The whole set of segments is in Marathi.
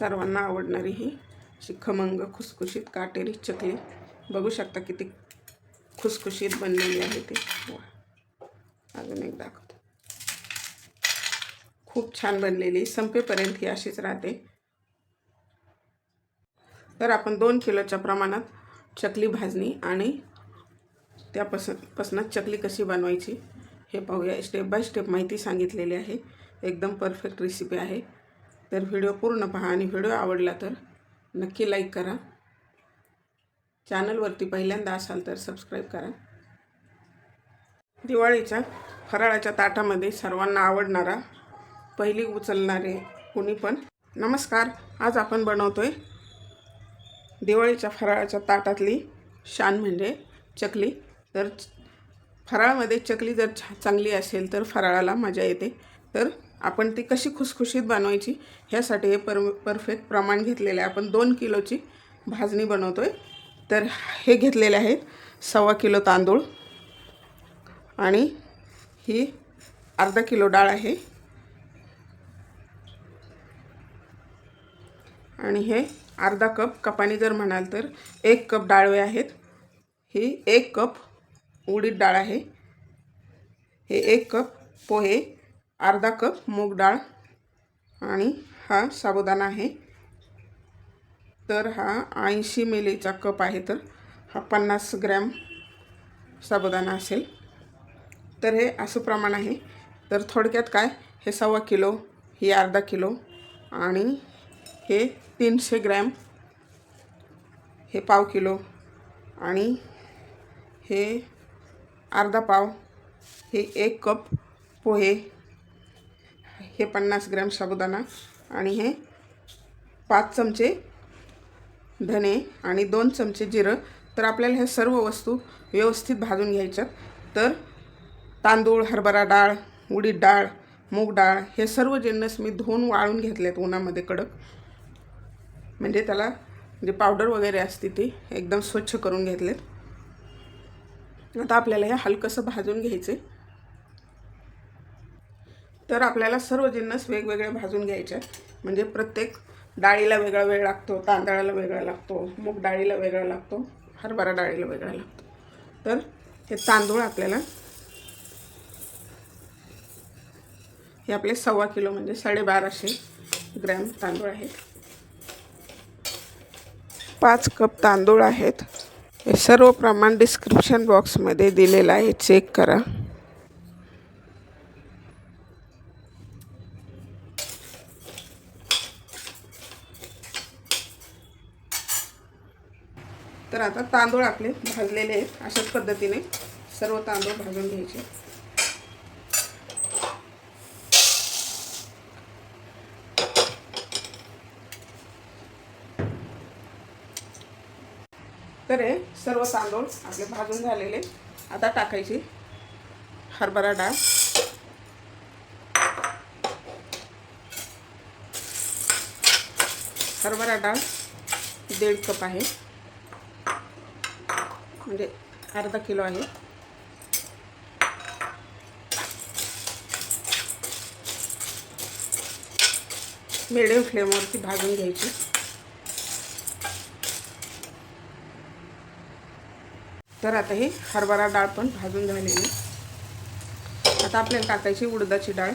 सर्वांना आवडणारी ही अशी खमंग खुसखुशीत काटेरी चकली. बघू शकता किती खुसखुशीत बनलेली आहे ती. अजून एक दाखवतो. खूप छान बनलेली. संपेपर्यंत ही अशीच राहते. तर आपण दोन किलोच्या प्रमाणात चकली भाजणी आणि त्यापासून पासूनच चकली कशी बनवायची हे पाहूया. स्टेप बाय स्टेप माहिती सांगितलेली आहे. एकदम परफेक्ट रेसिपी आहे. तर व्हिडिओ पूर्ण पहा आणि व्हिडिओ आवडला तर नक्की लाईक करा. चॅनलवरती पहिल्यांदा असाल तर सबस्क्राईब करा. दिवाळीच्या फराळाच्या ताटामध्ये सर्वांना आवडणारा पहिली उचलणारे कुणी पण. नमस्कार आज आपण बनवतो आहे दिवाळीच्या फराळाच्या ताटातली शान म्हणजे चकली. तर फराळामध्ये चकली जर छा चांगली असेल तर फराळाला मजा येते. तर आपण ती कशी खुसखुशीत बनवायची ह्यासाठी हे पर परफेक्ट प्रमाण घेतलेलं आहे. आपण दोन किलोची भाजणी बनवतो आहे तर हे घेतलेले आहेत सव्वा किलो तांदूळ आणि ही अर्धा किलो डाळ आहे. आणि हे अर्धा कप कपाने जर म्हणाल तर एक कप डाळवे आहेत. ही एक कप उडीद डाळ आहे. हे एक कप पोहे अर्धा कप मूग डाळ आणि हा साबुदाणा आहे. तर हा ऐंशी मिलीचा कप आहे तर हा पन्नास ग्रॅम साबुदाणा असेल. तर हे असं प्रमाण आहे. तर थोडक्यात काय? हे सव्वा किलो ही अर्धा किलो आणि हे तीनशे ग्रॅम हे पाव किलो आणि हे अर्धा पाव हे एक कप पोहे हे पन्नास ग्रॅम साबुदाणा आणि हे पाच चमचे धने आणि दोन चमचे जिरं. तर आपल्याला हे सर्व वस्तू व्यवस्थित भाजून घ्यायच्यात. तर तांदूळ हरभरा डाळ उडीद डाळ मूग डाळ हे सर्व जिन्नस मी धुवून वाळून घेतलेत उन्हामध्ये कडक. म्हणजे त्याला जे पावडर वगैरे असते ती एकदम स्वच्छ करून घेतलेत. आता आपल्याला हे हलकंसं भाजून घ्यायचे तर आपल्याला सर्व जिन्नस वेगवेगळे भाजून घ्यायचे आहेत. म्हणजे प्रत्येक डाळीला वेगळा वेळ लागतो तांदळाला वेगळा लागतो मूग डाळीला वेगळा लागतो हरभरा डाळीला वेगळा लागतो. तर हे तांदूळ आपल्याला हे आपले सव्वा किलो म्हणजे साडेबाराशे ग्रॅम तांदूळ आहेत पाच कप तांदूळ आहेत. हे सर्व प्रमाण डिस्क्रिप्शन बॉक्समध्ये दिलेलं आहे. चेक करा. तर आता तांदूळ आपले भाजलेले आहेत अशाच पद्धतीने सर्व तांदूळ भाजून घ्यायचे. तर हे सर्व तांदूळ आपले भाजून झालेले आता टाकायची हरभरा डाळ. हरभरा डाळ दीड कप आहे. म्हणजे अर्धा किलो आहे. मिडियम फ्लेमवरती भाजून घ्यायची. तर आता ही हरभरा डाळ पण भाजून झालेली. आता आपल्याला टाकायची उडदाची डाळ.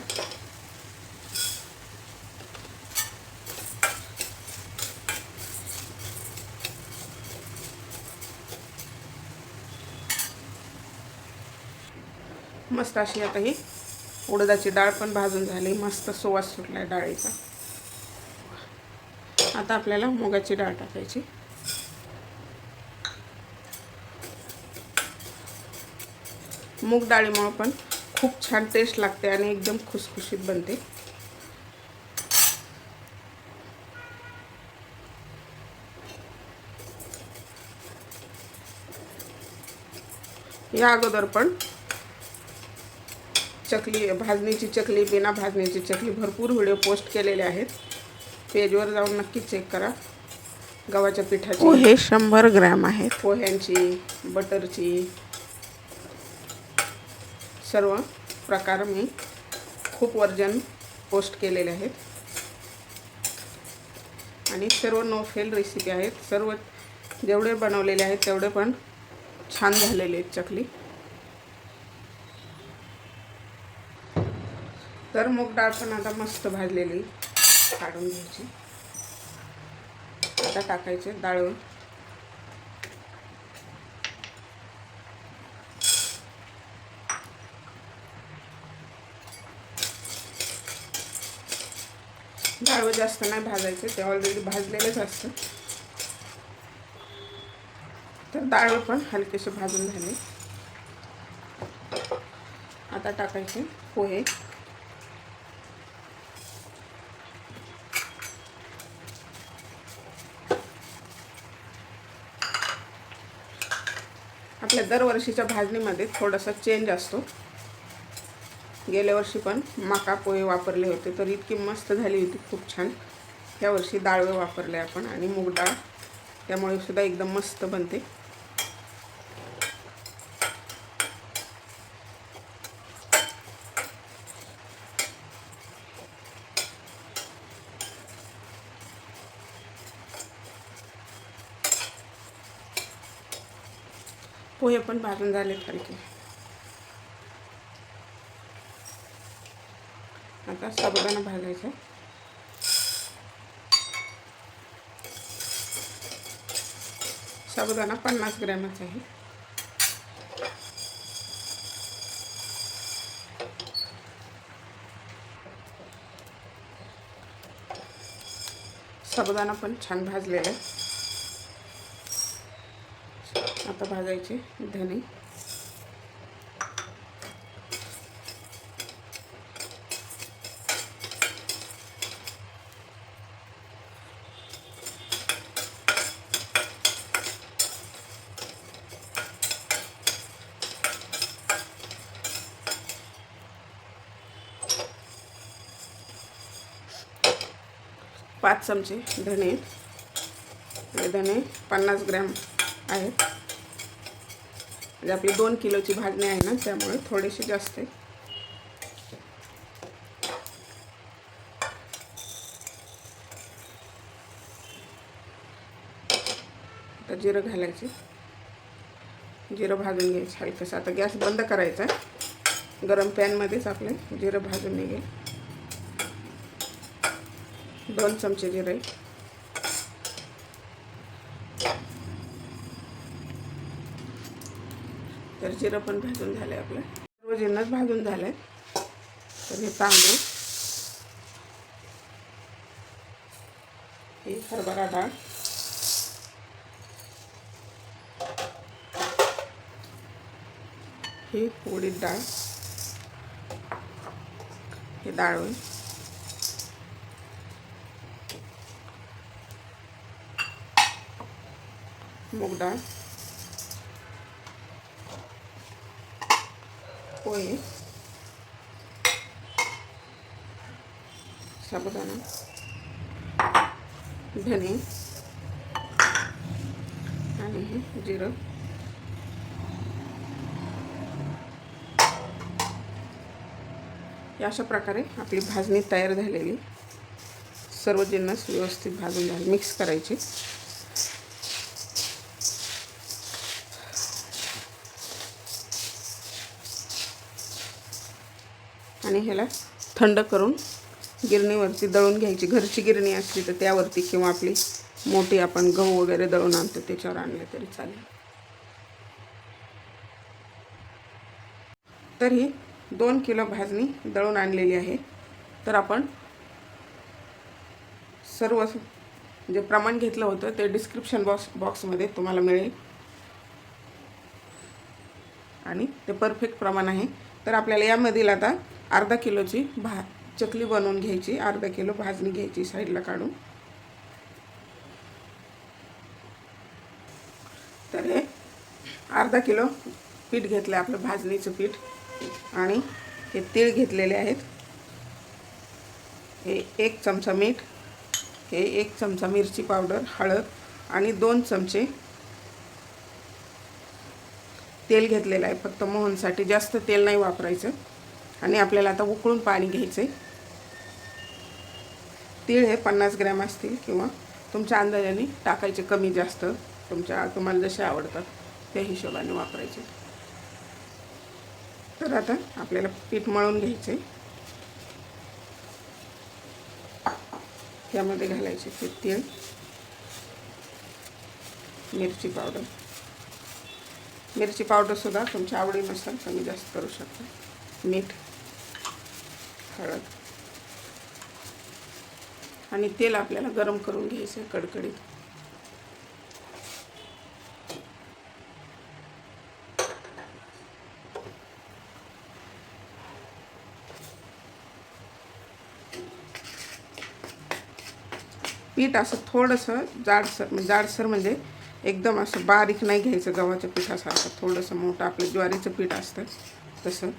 मस्त अशी आता ही उडदाची डाळ पण भाजून झाली. मस्त सुवास सुटला डाळीचा. आता आपल्याला मुगाची डाळ टाकायची. मूग डाळीमुळं पण खूप छान टेस्ट लागते आणि एकदम खुसखुशीत बनते. या अगोदर पण चकली भाजणीची चकली बिना भाजणीची चकली भरपूर व्हिडिओ पोस्ट केलेले आहेत. पेजवर जाऊन नक्की चेक करा. गव्हाच्या पिठाची. पोहे शंभर ग्रॅम आहेत. पोह्यांची बटरची. सर्व प्रकार मी खूप वर्जन पोस्ट केलेले आहेत. आणि सर्व नो फेल रेसिपी आहेत. सर्व जेवढे बनवलेले आहेत तेवढे पण छान झालेले आहेत चकली. तर मूग डाळ पण आता मस्त भाजलेली काढून घ्यायची. आता टाकायचे डाळून. डाळ जास्त नाही भाजायचे ते ऑलरेडी भाजलेलेच असतं. तर डाळ पण हलकेसे भाजून झाले. आता टाकायचे पोहे. आपल्या दरवर्षीच्या भाजणीमध्ये थोडासा चेंज असतो. गेल्या वर्षी पण मका पोहे वापरले होते तर इतकी मस्त झाली होती खूप छान. ह्या वर्षी डाळवे वापरले आपण आणि मूग डाळ त्यामुळे सुद्धा एकदम मस्त बनते. पोहे पण भाजून झाले हलके आता साबुदाणा भाजायचा. साबुदाणा पन्नास ग्रॅमच आहे. साबुदाणा पण छान भाजलेला आहे. आता भाजायचे धने. पाच चमचे धने. हे धने पन्नास ग्रॅम आहेत. म्हणजे आपली दोन किलोची भाजणी आहे ना त्यामुळे थोडेसे जास्त आहे. आता जिरं घालायचे. जिरं भाजून घ्यायचं हलकंसं. आता गॅस बंद करायचा आहे. गरम पॅनमध्येच आपले जिरं भाजून निघेल. दोन चमचे जिरे तर जिरं पण भाजून झालं आपलं. सर्व जिन्नस भाजून झालं तर हे तांदूळ. ही हरभरा डाळ. ही उडीद डाळ. हे डाळ होईल. मूग डाळ. होईल. साबुदाणा धने. आणि हे जिरं. या अशा प्रकारे आपली भाजणी तयार झालेली. सर्व जिन्नस व्यवस्थित भाजून झाली मिक्स करायची. आणि ह्याला थंड करून गिरणीवरती दळून घ्यायची. घरची गिरणी असली तर त्यावरती किंवा आपली मोठी आपण गहू वगैरे दळून आणतो त्याच्यावर आणलं तरी चालेल. तर ही दोन किलो भाजणी दळून आणलेली आहे. तर आपण सर्व जे प्रमाण घेतलं होतं ते डिस्क्रिप्शन बॉक्स बॉक्समध्ये तुम्हाला मिळेल. आणि ते परफेक्ट प्रमाण आहे. तर आपल्याला यामधील आता अर्धा किलोची भा चकली बनवून घ्यायची अर्धा किलो भाजणी घ्यायची साईडला काढून. तर हे अर्धा किलो पीठ घेतलं आपलं भाजणीचं पीठ आणि हे तीळ घेतलेले आहेत. हे एक चमचा मीठ हे एक चमचा मिरची पावडर हळद आणि दोन चमचे तेल घेतलेलं आहे. फक्त मोहनसाठी जास्त तेल नाही वापरायचं. आणि आपल्याला आता उकळून पाणी घ्यायचं आहे तीळ हे पन्नास ग्रॅम असतील किंवा तुमच्या अंदाजाने टाकायचे कमी जास्त. तुमच्या तुम्हाला जसे आवडतात त्या हिशोबाने वापरायचे. तर आता आपल्याला पीठ मळून घ्यायचे त्यामध्ये घालायचे ते तीळ मिरची पावडर. मिरची पावडरसुद्धा तुमच्या आवडीनुसार कमी जास्त करू शकता. मीठ हळद. आणि तेल आपल्याला गरम करून घ्यायचं आहे कडकडीत. पीठ असं थोडंसं जाडसर म्हणजे जाडसर म्हणजे एकदम असं बारीक नाही घ्यायचं गव्हाच्या पिठासारखं थोडंसं मोठं आपलं ज्वारीचं पीठ असतं तसं.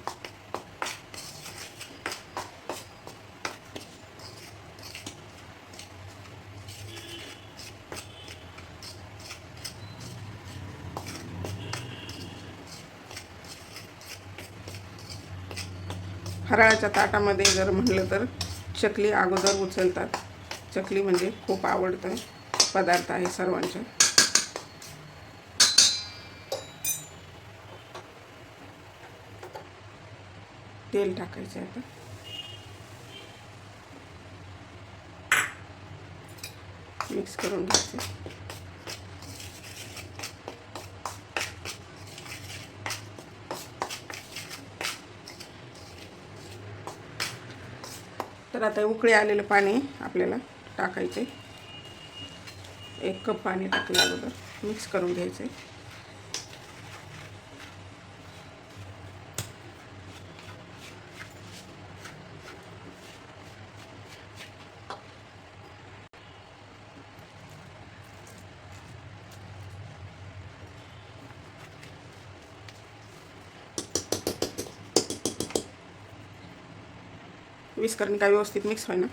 फराळाच्या ताटामध्ये जर म्हणलं तर चकली अगोदर उचलतात. चकली म्हणजे खूप आवडतं पदार्थ आहे सर्वांच्या तेल टाकायचं आता. मिक्स करून घ्यायचं. तर आता उकळी आलेलं पाणी आपल्याला टाकायचे एक कप पाणी टाकलं अगोदर मिक्स करून घ्यायचं आहे विस्करणी काय व्यवस्थित मिक्स होईना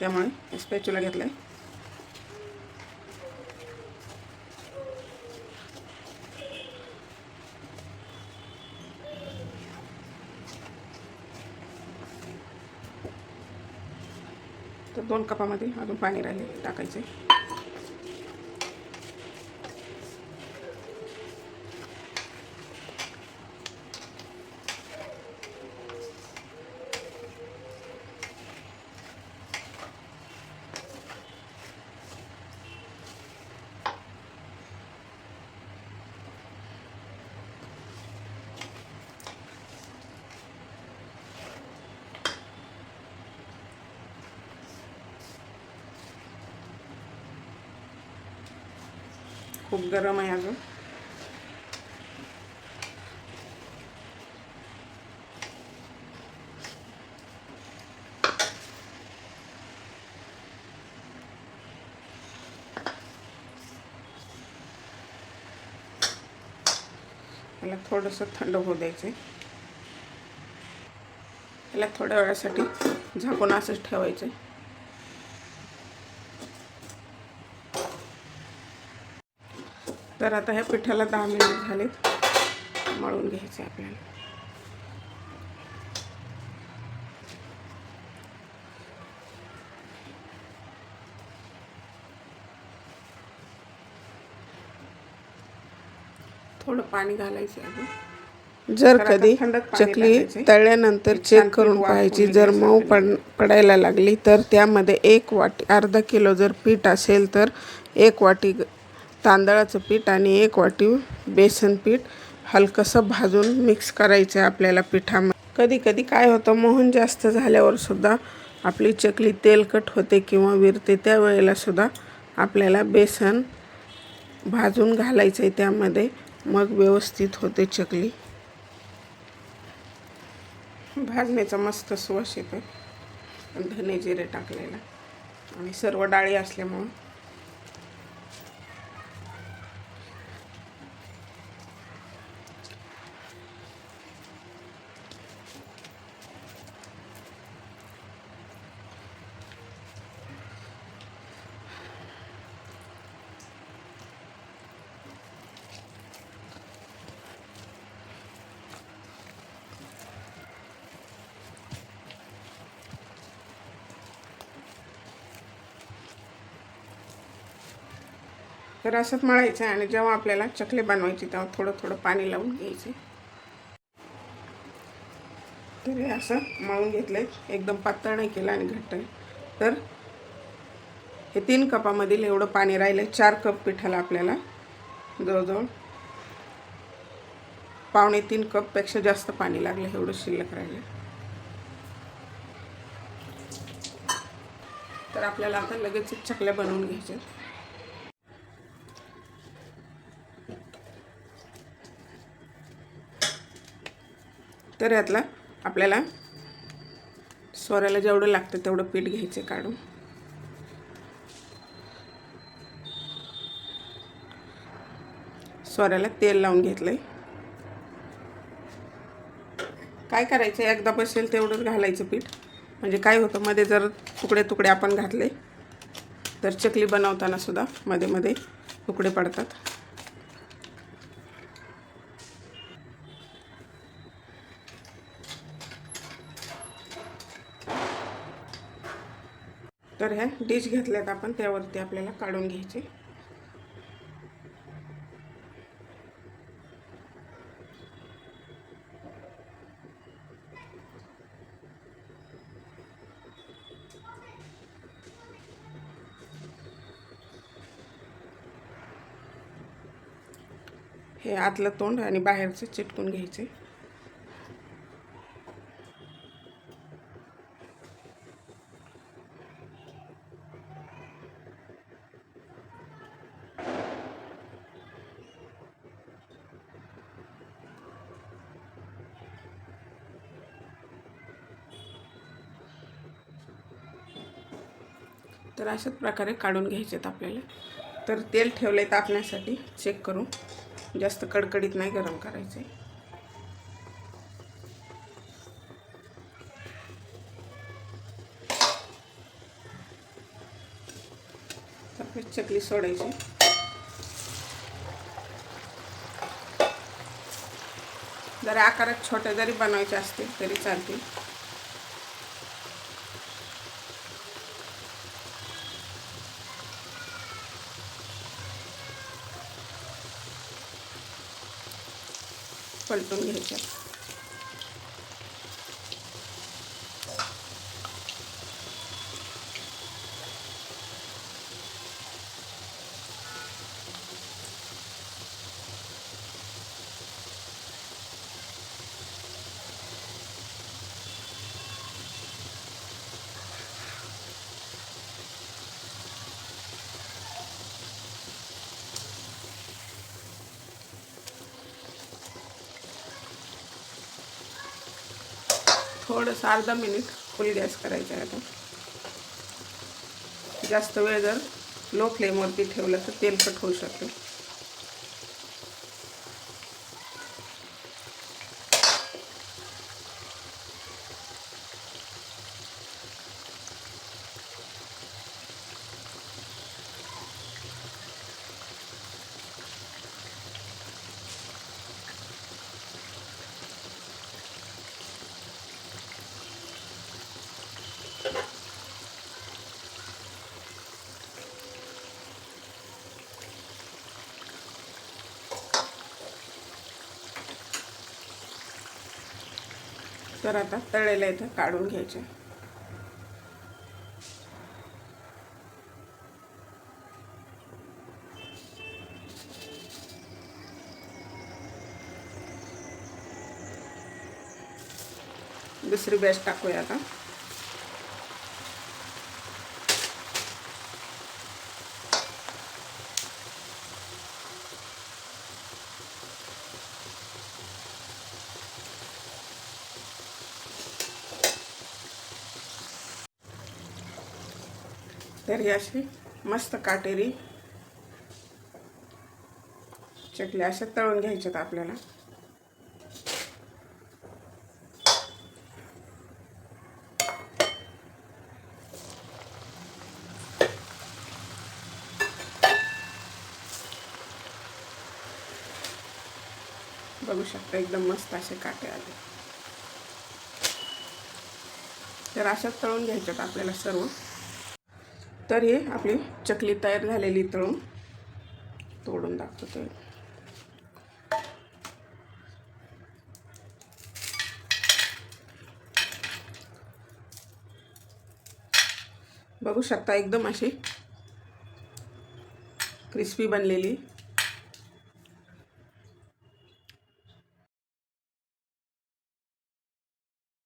त्यामुळे स्पॅच्युला घेतला आहे तर दोन कपामध्ये अजून पाणी राहिले टाकायचे. खूप गरम आहे अजून. याला थोडंसं थंड होऊ द्यायचं याला थोड्या वेळासाठी झाकून असंच ठेवायचं तर आता ह्या पिठाला दहा मिनिट झालेत. मळून घ्यायचे आपल्याला. थोडं पाणी घालायचं अजून. जर कधी चकली तळल्यानंतर चेक करून पाहायची. जर मऊ पड पडायला लागली तर त्यामध्ये एक वाटी अर्धा किलो जर पीठ असेल तर एक वाटी तांदळाचं पीठ आणि एक वाटी बेसन पीठ हलकंसं भाजून मिक्स करायचं आहे आपल्याला पिठामध्ये. कधी कधी काय होतं मोहन जास्त झाल्यावरसुद्धा आपली चकली तेलकट होते किंवा विरते त्यावेळेलासुद्धा आपल्याला बेसन भाजून घालायचं आहे त्यामध्ये. मग व्यवस्थित होते चकली. भाजण्याचा मस्त सुवास येतो धने जिरे टाकलेला. आणि सर्व डाळी असल्यामुळं तर असंच मळायचं आहे आणि जेव्हा आपल्याला चकले बनवायचे तेव्हा थोडं थोडं पाणी लावून घ्यायचे. तर हे असं मळून घेतलं आहे एकदम पातळ नाही केलं आणि घट्ट नाही तर हे तीन कपामधील एवढं पाणी राहिलं आहे चार कप पिठाला आपल्याला जवळजवळ पावणे तीन कपपेक्षा जास्त पाणी लागलं एवढं शिल्लक राहिलं तर आपल्याला आता लगेच चकल्या बनवून घ्यायच्या तर यातला आपल्याला सोऱ्याला जेवढं लागतं तेवढं पीठ घ्यायचं काढून. सोऱ्याला तेल लावून घेतलंय. काय करायचं? एकदा बसेल तेवढंच घालायचं पीठ. म्हणजे काय होतं? मध्ये जर तुकडे तुकडे आपण घातले तर चकली बनवताना सुद्धा मध्ये मध्ये तुकडे पडतात. तर ह्या डिश घेतल्यात आपण त्यावरती आपल्याला काढून घ्यायचे. हे आतलं तोंड आणि बाहेरचं चिटकून घ्यायचे. अशाच प्रकारे काढून घ्यायचे आहेत आपल्याला. तर तेल ठेवलं आहे तापण्यासाठी. चेक करू. जास्त कडकडीत नाही गरम करायचे आपली चकली सोडायची. जरा आकारात छोट्या जरी बनवायचे असतील तरी चालतील. पलटून थोडंसं अर्धा मिनिट फुल गॅस करायचा आहे आता. जास्त वेळ जर लो फ्लेमवरती ठेवलं तर तेलकट होऊ शकते. तर आता तळलेल्या इथं काढून घ्यायचे. दुसरी बॅच टाकूया आता. तर ही अशी मस्त काटेरी चकली अशा तळून घ्यायच्यात आपल्याला. बघू शकता एकदम मस्त असे काटे आले. तर अशाच तळून घ्यायच्यात आपल्याला सर्व. तर हे आपली चकली तयार झालेली तळून तोडून दाखवते बघू शकता एकदम अशी क्रिस्पी बनलेली.